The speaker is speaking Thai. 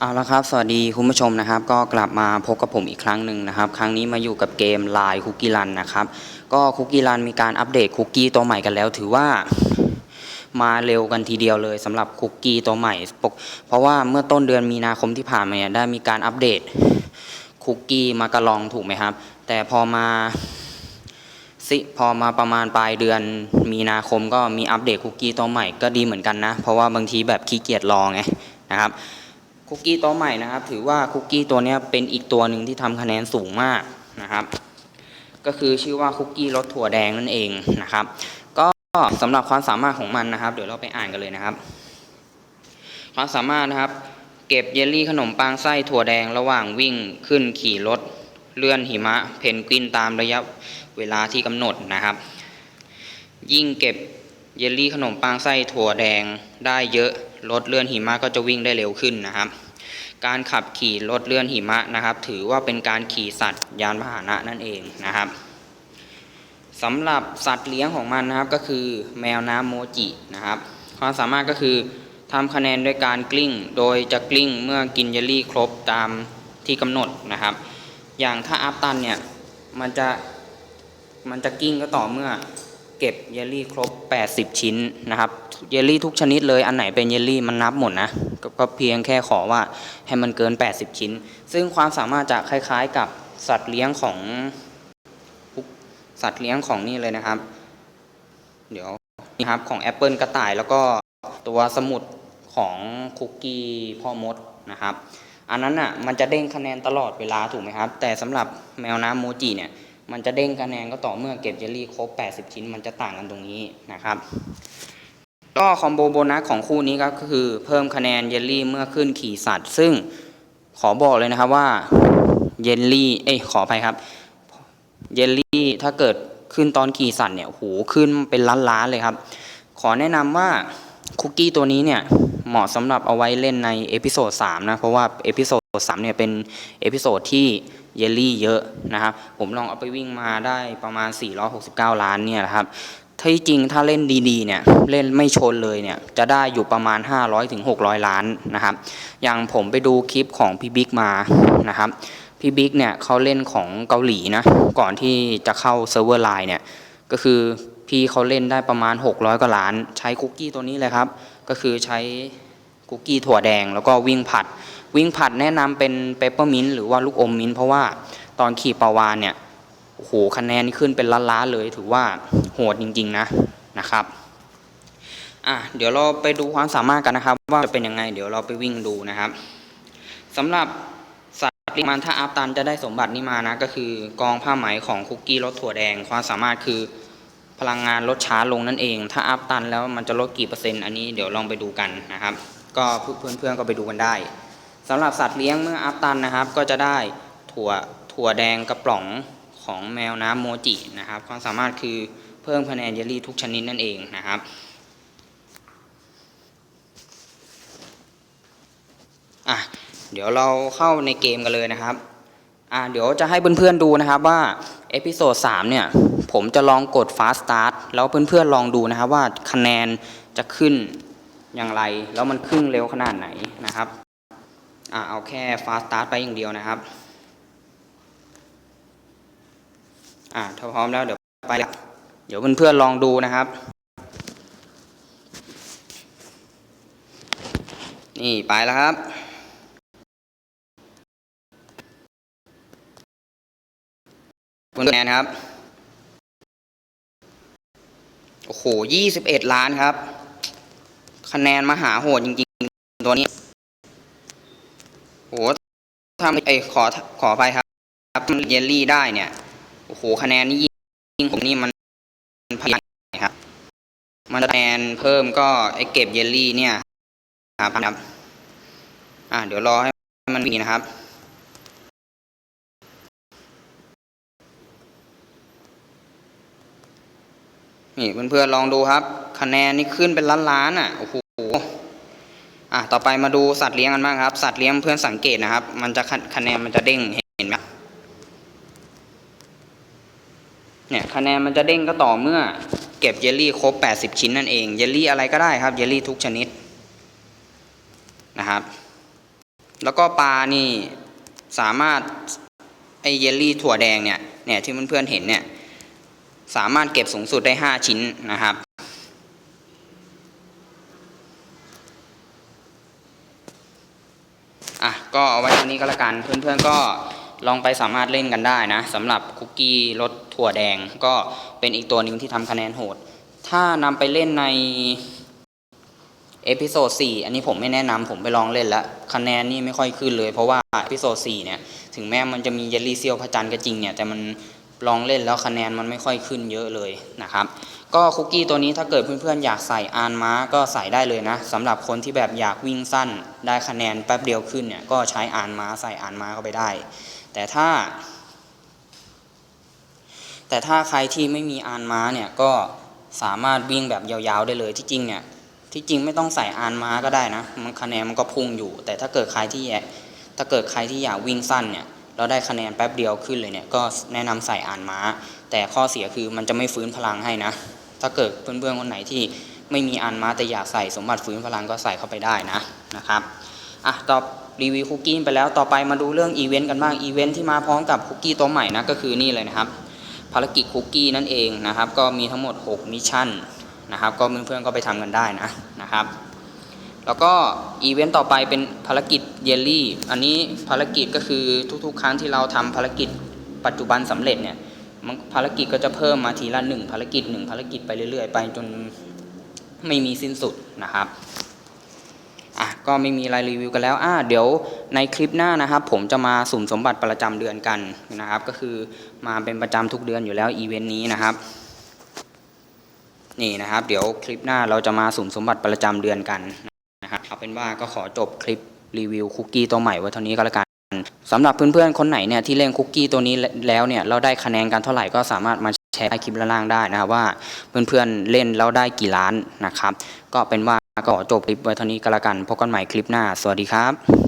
เอาละครับ สวัสดีคุณผู้ชมนะครับ ก็กลับมาพบกับผมอีกครั้งหนึ่งนะครับ ครั้งนี้มาอยู่กับเกม Line Cookie Run นะครับ ก็คุกกี้รันมีการอัปเดตคุกกี้ตัวใหม่กันแล้ว ถือว่ามาเร็วกันทีเดียวเลยสำหรับคุกกี้ตัวใหม่ เพราะว่าเมื่อต้นเดือนมีนาคมที่ผ่านมาเนี่ยได้มีการอัปเดตคุกกี้มากระลองถูกไหมครับ แต่พอมาสิพอมาประมาณปลายเดือนมีนาคมก็มีอัปเดตคุกกี้ตัวใหม่ก็ดีเหมือนกันนะ เพราะว่าบางทีแบบขี้เกียจรอไงนะครับ คุกกี้ตัวใหม่นะครับ ถือว่าคุกกี้ตัวนี้เป็นอีกตัวหนึ่งที่ทำคะแนนสูงมากนะครับ ก็คือชื่อว่าคุกกี้รสถั่วแดงนั่นเองนะครับ ก็สำหรับความสามารถของมันนะครับ เดี๋ยวเราไปอ่านกันเลยนะครับ ความสามารถนะครับ เก็บเยลลี่ขนมปังไส้ถั่วแดงระหว่างวิ่งขึ้นขี่รถเลื่อนหิมะ เพนกวินตามระยะเวลาที่กำหนดนะครับ ยิ่งเก็บเยลลี่ขนมปังไส้ถั่วแดงได้เยอะ รถเลื่อนหิมะก็จะวิ่งได้เร็วขึ้นนะครับ การขับขี่รถเลื่อนหิมะนะครับ ถือว่าเป็นการขี่สัตว์ยานพาหนะนั่นเองนะครับสำหรับสัตว์เลี้ยงของมันนะครับก็คือแมวน้ำโมจินะครับความสามารถก็คือทำคะแนนด้วยการกลิ้ง โดยจะกลิ้งเมื่อกินเยลลี่ครบตามที่กำหนดนะครับ อย่างถ้าอัพตันเนี่ยมันจะมันจะกิ้งก็ต่อเมื่อเก็บเยลลี่ครบ 80 ชิ้นนะครับ เยลลี่ทุกชนิดเลยอันไหนเป็นเยลลี่มันนับหมดนะกก็เพียงแค่ขอว่าให้มันเกิน 80 ชิ้น ซึ่งความสามารถจะคล้าย ๆกับสัตว์เลี้ยงของสัตว์เลี้ยงของนี่เลยนะครับ เดี๋ยวนี่ครับของ Apple กระต่ายแล้วก็ตัวสมุดของคุกกี้พ่อมดนะครับ อันนั้นอะมันจะเด้งคะแนนตลอดเวลาถูกไหมครับ แต่สำหรับแมวน้ำโมจิเนี่ยมันจะเด้งคะแนนก็ต่อเมื่อเก็บเยลลี่ครบ 80 ชิ้น มันจะต่างกันตรงนี้นะครับ ก็คอมโบโบนัสของคู่นี้ก็คือเพิ่มคะแนนเยลลี่เมื่อขึ้นขี่สัตว์ ซึ่งขอบอกเลยนะครับว่าเยลลี่เอ้ยขออภัยครับเยลลี่ถ้าเกิดขึ้นตอนขี่สัตว์เนี่ยโหขึ้นเป็นล้านๆเลยครับ ขอแนะนำว่าคุกกี้ตัวนี้เนี่ยเหมาะสำหรับเอาไว้เล่นในเอพิโซด3นะเพราะว่าเอพิโซด3เนี่ยเป็นเอพิโซดที่เยลลี่เยอะนะครับ ผมลองเอาไปวิ่งมาได้ประมาณ 469 ล้านเนี่ยนะครับ ที่จริงถ้าเล่นดีๆเนี่ยเล่นไม่ชนเลยเนี่ยจะได้อยู่ประมาณ 500ถึง600ล้านนะครับ อย่างผมไปดูคลิปของพี่บิ๊กมานะครับพี่บิ๊กเนี่ยเขาเล่นของเกาหลีนะก่อนที่จะเข้าเซิร์ฟเวอร์ไลน์เนี่ยก็คือพี่เขาเล่นได้ประมาณ 600กว่าล้าน ใช้คุกกี้ตัวนี้เลยครับ ก็คือใช้คุกกี้ถั่วแดงแล้วก็วิ่งผัด วิ่งผัดแนะนำเป็นเปปเปอร์มินต์หรือว่าลูกอมมิ้นท์เพราะว่าตอนขี่ปาวานเนี่ย โอ้โหคะแนนนี่ขึ้นเป็นล้านๆเลยถือว่าโหดจริง ๆ นะนะครับอะเดี๋ยวเราไปดูความสามารถกันนะครับ ว่าจะเป็นยังไง เดี๋ยวเราไปวิ่งดูนะครับสำหรับสัตว์เลี้ยงมันถ้าอัพตันจะได้สมบัตินี้มานะ ก็คือกองผ้าไหมของคุกกี้รสถั่วแดงความสามารถคือพลังงานลดช้าลงนั่นเอง ถ้าอัพตันแล้วมันจะลดกี่เปอร์เซ็นต์อันนี้เดี๋ยวลองไปดูกันนะครับ ก็เพื่อนๆก็ไปดูกันได้สำหรับสัตว์เลี้ยงเมื่ออัพตันนะครับ ก็จะได้ถั่วถั่วแดงกระป๋อง ของแมวน้ำโมจินะครับความสามารถคือเพิ่มคะแนนเยลลี่ทุกชนิดนั่นเองนะครับอะเดี๋ยวเราเข้าในเกมกันเลยนะครับอะเดี๋ยวจะให้เพื่อนๆดูนะครับว่าเอพิโซด3เนี่ยผมจะลองกด Fast Start แล้วเพื่อนๆลองดูนะครับว่าคะแนนจะขึ้นอย่างไร แล้วมันขึ้นเร็วขนาดไหนนะครับอะเอาแค่ Fast Start ไปอย่างเดียวนะครับ อะถ้าพร้อมแล้วเดี๋ยวไปละเดี๋ยวเพื่อนๆลองดูนะครับ นี่ไปแล้วครับคุณคะแนนครับ โอ้โหยี่สิบเอ็ดล้านครับ คะแนนมหาโหดจริงๆ ตัวนี้ โอ้โหทำไอขอขออภัยครับครับ เยลลี่ได้เนี่ย โอ้โหคะแนนนี่ยิ่งผมนี่มันพลังครับ มันคะแนนเพิ่มก็ไอเก็บเยลลี่เนี่ยครับครับ อ่าเดี๋ยวรอให้มันมีนะครับนี่เพื่อนๆลองดูครับ คะแนนนี่ขึ้นเป็นล้านๆอะโอ้โหอะต่อไปมาดูสัตว์เลี้ยงกันบ้างครับ สัตว์เลี้ยงเพื่อนสังเกตนะครับ มันจะคะแนนมันจะเด้งเห็นไหมเนี่ย คะแนนมันจะเด้งก็ต่อเมื่อ เก็บเยลลี่ครบ 80 ชิ้นนั่นเอง เยลลี่อะไรก็ได้ครับ เยลลี่ทุกชนิดนะครับ แล้วก็ปลานี่สามารถไอเยลลี่ถั่วแดงเนี่ย เนี่ยที่เพื่อนๆเห็นเนี่ย สามารถเก็บสูงสุดได้ 5 ชิ้นนะครับอะก็เอาไว้เท่านี้ก็แล้วกัน เพื่อนๆก็ ลองไปสามารถเล่นกันได้นะสำหรับคุกกี้รสถั่วแดงก็เป็นอีกตัวหนึ่งที่ทำคะแนนโหด ถ้านำไปเล่นในเอพิโซด4อันนี้ผมไม่แนะนำผมไปลองเล่นแล้วคะแนนนี่ไม่ค่อยขึ้นเลยเพราะว่าเอพิโซด4เนี่ยถึงแม้มันจะมีเยลลี่เซียวพระจันทร์ก็จริงเนี่ยแต่มันลองเล่นแล้วคะแนนมันไม่ค่อยขึ้นเยอะเลยนะครับ ก็คุกกี้ตัวนี้ถ้าเกิดเพื่อนๆอยากใส่อานม้าก็ใส่ได้เลยนะสำหรับคนที่แบบอยากวิ่งสั้นได้คะแนนแป๊บเดียวขึ้นเนี่ยก็ใช้อานม้าใส่อานม้าเข้าไปได้ แต่ถ้า แต่ถ้าใครที่ไม่มีอานม้าเนี่ยก็สามารถวิ่งแบบยาวๆได้เลยที่จริงเนี่ยที่จริงไม่ต้องใส่อานม้าก็ได้นะ มันคะแนนมันก็พุ่งอยู่ แต่ถ้าเกิดใครที่อยากถ้าเกิดใครที่อยากวิ่งสั้นเนี่ยเราได้คะแนนแป๊บเดียวขึ้นเลยเนี่ยก็แนะนำใส่อานม้า แต่ข้อเสียคือมันจะไม่ฟื้นพลังให้นะ ถ้าเกิดเพื่อนๆคนไหนที่ไม่มีอันม้าแต่อยากใส่สมบัติฟื้นพลังก็ใส่เข้าไปได้นะนะครับอะต่อ รีวิวคุกกี้ไปแล้วต่อไปมาดูเรื่องอีเวนต์กันบ้างอีเวนต์ที่มาพร้อมกับคุกกี้ตัวใหม่นะก็คือนี่เลยนะครับ ภารกิจคุกกี้นั่นเองนะครับ ก็มีทั้งหมด 6 มิชชั่นนะครับ ก็เพื่อนๆก็ไปทำกันได้นะนะครับ แล้วก็อีเวนต์ต่อไปเป็นภารกิจเยลลี่ อันนี้ภารกิจก็คือทุกๆ ครั้งที่เราทำภารกิจปัจจุบันสำเร็จเนี่ยภารกิจก็จะเพิ่มมาทีละหนึ่งภารกิจหนึ่งภารกิจไปเรื่อยๆ ไปจนไม่มีสิ้นสุดนะครับ อะก็ไม่มีอะไรรีวิวกันแล้วอะเดี๋ยวในคลิปหน้านะครับ ผมจะมาสุ่มสมบัติประจำเดือนกันนะครับ ก็คือมาเป็นประจำทุกเดือนอยู่แล้วอีเวนต์นี้นะครับนี่นะครับ เดี๋ยวคลิปหน้าเราจะมาสุ่มสมบัติประจำเดือนกันนะครับเอาเป็นว่าก็ขอจบคลิปรีวิวคุกกี้ตัวใหม่ไว้เท่านี้ก็แล้วกันสำหรับเพื่อนๆคนไหนเนี่ยที่เล่นคุกกี้ตัวนี้แล้วเนี่ยเราได้คะแนนกันเท่าไหร่ก็สามารถมา แชร์ใต้คลิปล่างได้นะครับว่าเพื่อนๆเล่นแล้วได้กี่ล้านนะครับ ก็เป็นว่าก็จบคลิปไว้เท่านี้ก็แล้วกันพบกันใหม่คลิปหน้า สวัสดีครับ